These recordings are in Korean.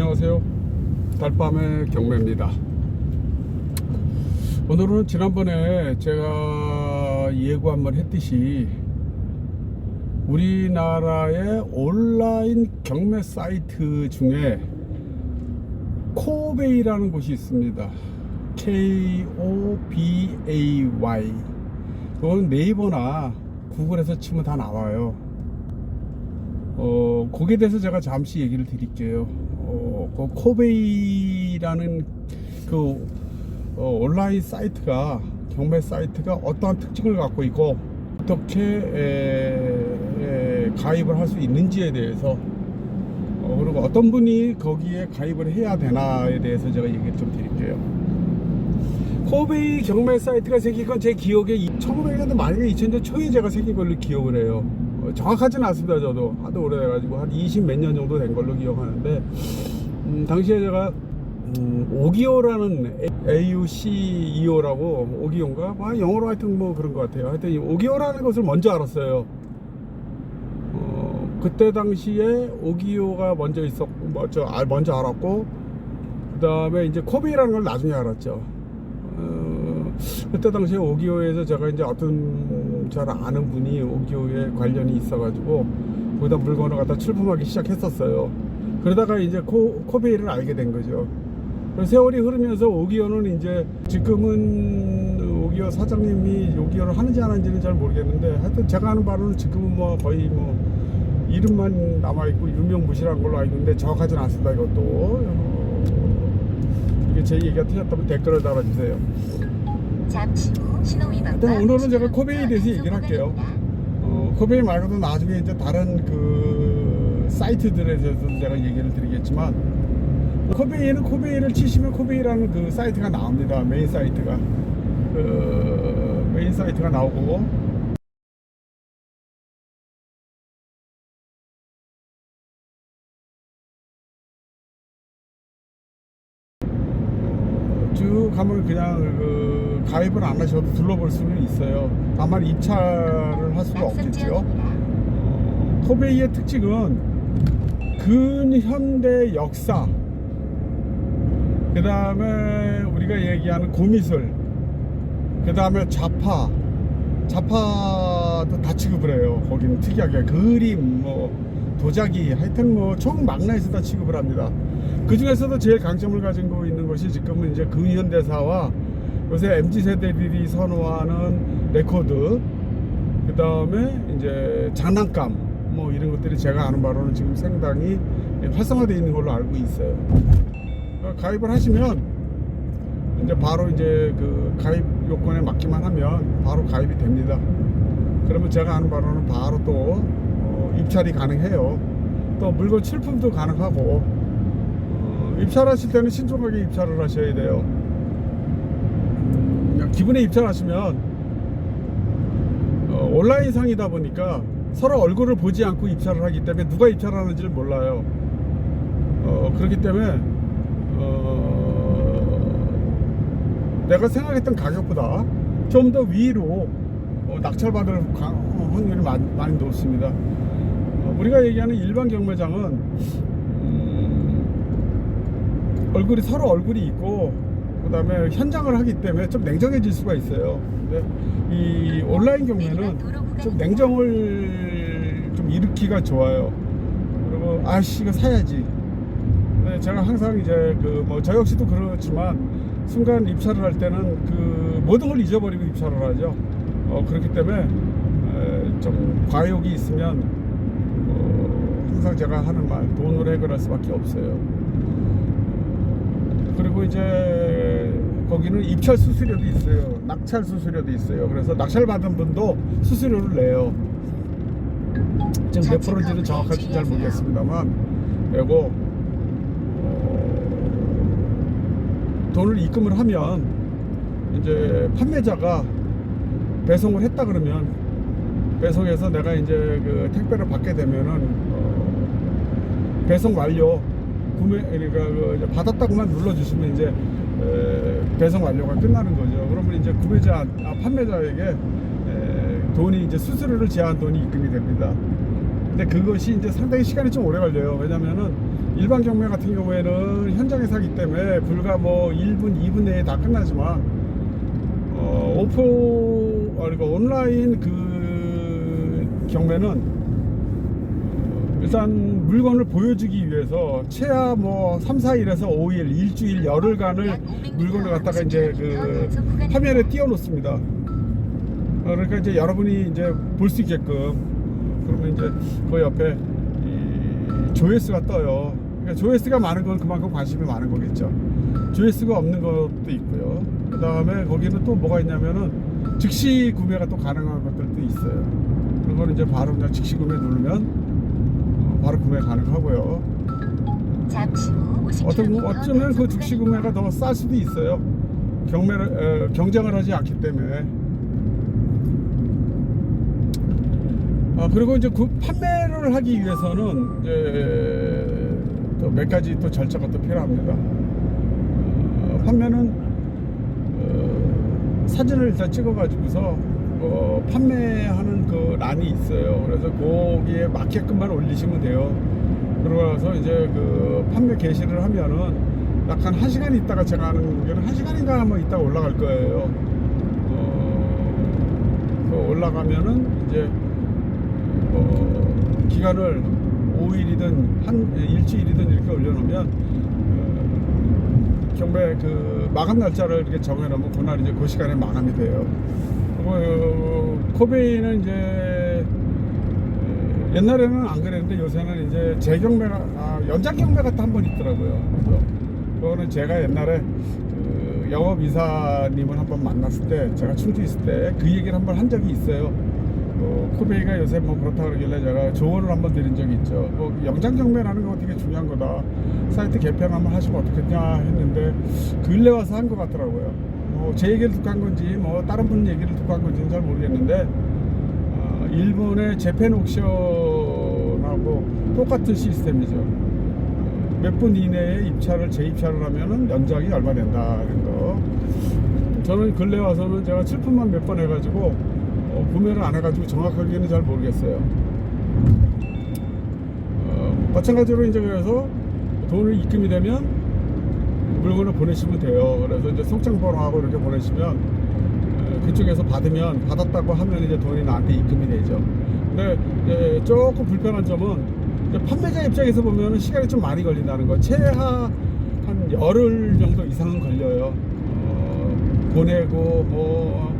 안녕하세요. 달밤의 경매입니다. 오늘은 지난번에 제가 예고 한번 했듯이 우리나라의 온라인 경매 사이트 중에 코베이라는 곳이 있습니다. K-O-B-A-Y. 이건 네이버나 구글에서 치면 다 나와요. 어, 거기에 대해서 제가 잠시 얘기를 드릴게요. 어, 그 코베이라는 그 어, 온라인 사이트가 경매 사이트가 어떠한 특징을 갖고 있고 어떻게 에, 에, 가입을 할 수 있는지에 대해서 어, 그리고 어떤 분이 거기에 가입을 해야 되나에 대해서 제가 얘기를 좀 드릴게요. 코베이 경매 사이트가 생긴 건 제 기억에 1900년대 말에 2000년 초에 제가 생긴 걸로 기억을 해요. 어, 정확하지는 않습니다. 저도 하도 오래돼가지고 한 20 몇 년 정도 된 걸로 기억하는데 음, 당시에 제가 음, 오기오라는 AUCEO라고 오기오인가? 뭐 영어로 하여튼 뭐 그런 것 같아요. 하여튼 이 오기오라는 것을 먼저 알았어요. 어, 그때 당시에 오기오가 먼저 있었, 먼저, 아, 먼저 알았고, 그 다음에 이제 코비라는 걸 나중에 알았죠. 어, 그때 당시에 오기오에서 제가 이제 어떤 잘 아는 분이 오기오에 관련이 있어가지고, 거기다 물건을 갖다 출품하기 시작했었어요. 그러다가 이제 코, 코베이를 알게 된 거죠. 세월이 흐르면서 오기오는 이제 지금은 오기오 사장님이 오기오를 하는지 안 하는지는 잘 모르겠는데 하여튼 제가 아는 바로는 지금은 뭐 거의 뭐 이름만 남아있고 유명무실한 걸로 알고 있는데 정확하지는 않습니다 이것도 어, 이게 제 얘기가 틀렸다면 댓글을 달아주세요 잠시 후 신호위반과 일단 오늘은 제가 코베이에 대해서 얘기를 할게요. 어, 코베이 말고도 나중에 이제 다른 그 사이트들에 대해서 제가 얘기를 드리겠지만 코베이는 코베이를 치시면 코베이라는 그 사이트가 나옵니다. 메인 사이트가 그 메인 사이트가 나오고 쭉 가면 그냥 그 가입을 안 하셔도 둘러볼 수는 있어요. 다만 입찰을 할 수가 없겠죠. 코베이의 특징은 근현대 역사, 그 다음에 우리가 얘기하는 고미술, 그 다음에 자파, 자파도 다 취급을 해요. 거기는 특이하게. 그림, 뭐 도자기, 하여튼 뭐총 망라에서 다 취급을 합니다. 그 중에서도 제일 강점을 가지고 있는 것이 지금은 이제 근현대사와 요새 mz 세대들이 선호하는 레코드, 그 다음에 이제 장난감 뭐 이런 것들이 제가 아는 바로는 지금 상당히 활성화되어 있는 걸로 알고 있어요. 어, 가입을 하시면 이제 바로 이제 그 가입 요건에 맞기만 하면 바로 가입이 됩니다. 그러면 제가 아는 바로는 바로 또 어, 입찰이 가능해요. 또 물건 출품도 가능하고 어, 입찰하실 때는 신중하게 입찰을 하셔야 돼요. 음, 기분에 입찰하시면 어, 온라인상이다 보니까 서로 얼굴을 보지 않고 입찰을 하기 때문에 누가 입찰하는지를 몰라요. 어, 그렇기 때문에 어, 내가 생각했던 가격보다 좀 더 위로 어, 낙찰받을 확률이 많이, 많이 높습니다. 어, 우리가 얘기하는 일반 경매장은 음, 얼굴이 서로 얼굴이 있고 그다음에 현장을 하기 때문에 좀 냉정해질 수가 있어요. 근데 이 온라인 경매는 좀 냉정을 좀 일으키기가 좋아요. 그리고 아씨 이거 사야지. 네, 제가 항상 이제 그 뭐 저 역시도 그렇지만 순간 입찰을 할 때는 그 모든 걸 잊어버리고 입찰을 하죠. 어, 그렇기 때문에 에, 좀 과욕이 있으면 어, 항상 제가 하는 말 돈으로 해결할 수밖에 없어요. 그리고 이제 거기는 입찰 수수료도 있어요. 낙찰 수수료도 있어요. 그래서 낙찰 받은 분도 수수료를 내요. 지금 몇 프로인지는 정확하게 잘 모르겠습니다만 내고 어, 돈을 입금을 하면 이제 판매자가 배송을 했다 그러면 배송해서 내가 이제 그 택배를 받게 되면은 어, 배송 완료 구매 그러니까 그 받았다고만 눌러주시면 이제 에, 배송 완료가 끝나는 거죠. 그러면 이제 구매자 아, 판매자에게 에, 돈이 이제 수수료를 제한 돈이 입금이 됩니다. 근데 그것이 이제 상당히 시간이 좀 오래 걸려요. 왜냐면은 일반 경매 같은 경우에는 현장에서 하기 때문에 불과 뭐 1분, 2분 내에 다 끝나지만 어, 오프, 어, 그러니까 온라인 그 경매는 어, 일단 물건을 보여주기 위해서 최하 뭐 3, 4일에서 5일, 일주일, 열흘간을 물건을 갖다가 이제 그 화면에 띄워놓습니다. 어, 그러니까 이제 여러분이 이제 볼 수 있게끔 그러면 이제 그 옆에 이 조회수가 떠요. 그러니까 조회수가 많은 건 그만큼 관심이 많은 거겠죠. 조회수가 없는 것도 있고요. 그 다음에 거기는 또 뭐가 있냐면은 즉시 구매가 또 가능한 것들도 있어요. 그런 거는 이제 바로 그냥 즉시 구매 누르면 어, 바로 구매 가능하고요. 잠시 후 50km 어떤 어쩌면 그 즉시 구매가 더 쌀 수도 있어요. 경매를 에, 경쟁을 하지 않기 때문에. 아 그리고 이제 그 판매를 하기 위해서는 이제 또 몇 가지 또 절차가 또 필요합니다. 어, 판매는 어, 사진을 일단 찍어가지고서 어, 판매하는 그 란이 있어요. 그래서 거기에 맞게끔만 올리시면 돼요. 그러고 나서 이제 그 판매 게시를 하면은 약 한 1시간 있다가 제가 하는 게는 1시간인가 뭐 있다가 올라갈 거예요. 어, 그 올라가면은 이제 어, 기간을 5일이든 한 일주일이든 이렇게 올려놓으면 어, 경매 그 마감 날짜를 이렇게 정해놓으면 그날 이제 그 시간에 마감이 돼요. 어, 코베이는 이제 어, 옛날에는 안 그랬는데 요새는 이제 재경매가 아, 연장 경매가 또한번 있더라고요. 그래서 그거는 제가 옛날에 그 영업 이사님을 한번 만났을 때 제가 충주 있을 때 그 얘기를 한번 한 적이 있어요. 어, 코베이가 요새 뭐 그렇다 그러길래 제가 조언을 한번 드린 적이 있죠. 뭐 영장 경매라는 거 되게 중요한 거다. 사이트 개편 한번 하시면 어떻겠냐 했는데 근래 와서 한 것 같더라고요. 뭐 제 얘기를 듣고 한 건지 뭐 다른 분 얘기를 듣고 한 건지는 잘 모르겠는데 어, 일본의 재팬 옥션하고 똑같은 시스템이죠. 어, 몇분 이내에 입찰을 재입찰을 하면은 연장이 얼마 된다 그런 거. 저는 근래 와서는 제가 출품만 몇 번 해가지고 어, 구매를 안 해가지고 정확하게는 잘 모르겠어요. 어, 마찬가지로 이제 그래서 돈을 입금이 되면 물건을 보내시면 돼요. 그래서 이제 송장번호하고 이렇게 보내시면 어, 그쪽에서 받으면 받았다고 하면 이제 돈이 나한테 입금이 되죠. 근데 조금 불편한 점은 판매자 입장에서 보면 시간이 좀 많이 걸린다는 거. 최하 한 열흘 정도 이상은 걸려요. 어, 보내고 뭐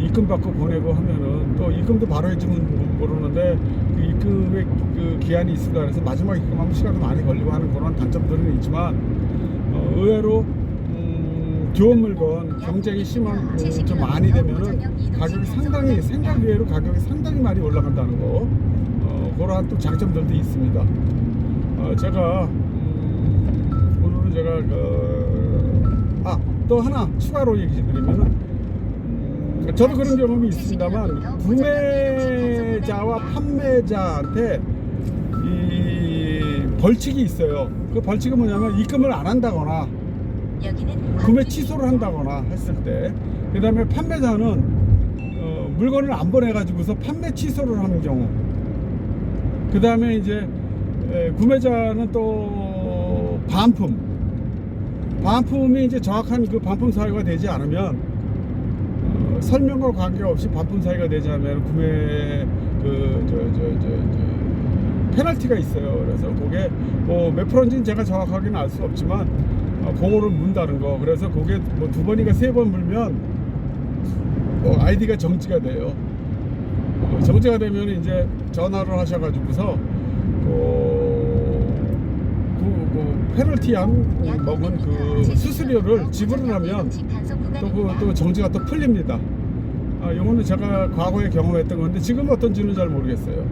입금 받고 보내고 하면은 또 입금도 바로 해주면 모르는데 그 입금의 그 기한이 있습니다. 그래서 마지막 입금하면 시간도 많이 걸리고 하는 그런 단점들은 있지만 어, 의외로 음, 좋은 물건 경쟁이 심한 음, 좀 많이 되면은 가격이 상당히 생각 외로 가격이 상당히 많이 올라간다는 거. 어, 그러한 또 장점들도 있습니다. 어, 제가 음, 오늘은 제가 그, 아또 하나 추가로 얘기 좀 드리면은 음, 저도 그런 경험이 있습니다만 구매자와 판매자한테 이 벌칙이 있어요. 그 벌칙은 뭐냐면 입금을 안 한다거나 구매 취소를 한다거나 했을 때, 그 다음에 판매자는 어, 물건을 안 보내가지고서 판매 취소를 하는 경우, 그 다음에 이제 에, 구매자는 또 반품, 반품이 이제 정확한 그 반품 사유가 되지 않으면 어, 설명과 관계없이 반품 사유가 되지 않으면 구매 그 저 저 저저 페널티가 있어요. 그래서 그게 뭐몇 프로인지는 제가 정확하게는 알 수 없지만 어, 그거를 문다는 거. 그래서 그게 뭐 두 번이가 세 번 물면 어, 아이디가 정지가 돼요. 어, 정지가 되면 이제 전화를 하셔가지고서 그, 그, 그 페널티한 먹은 그 수수료를 지불을 하면 또그또 정지가 또 풀립니다. 아, 요거는 제가 과거에 경험했던 건데 지금 어떤지는 잘 모르겠어요.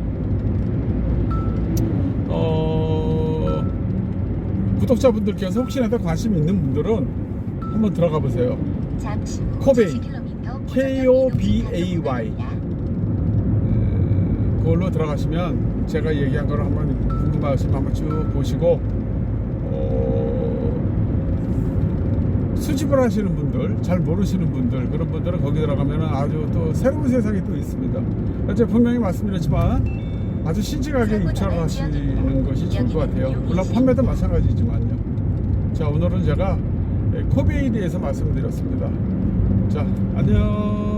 구독자분들께서 혹시나 더 관심 있는 분들은 한번 들어가 보세요. 코베이. 70km K-O-B-A-Y. 음, 그걸로 들어가시면 제가 얘기한 거를 한번 궁금하시면 한번 쭉 보시고 어, 수집을 하시는 분들, 잘 모르시는 분들 그런 분들은 거기 들어가면 아주 또 새로운 세상이 또 있습니다. 제가 분명히 말씀드렸지만 아주 신중하게 입찰하시는 것이 좋을 것 같아요. 물론 판매도 마찬가지지만요. 자, 오늘은 제가 코베이에 대해서 말씀드렸습니다. 자, 안녕.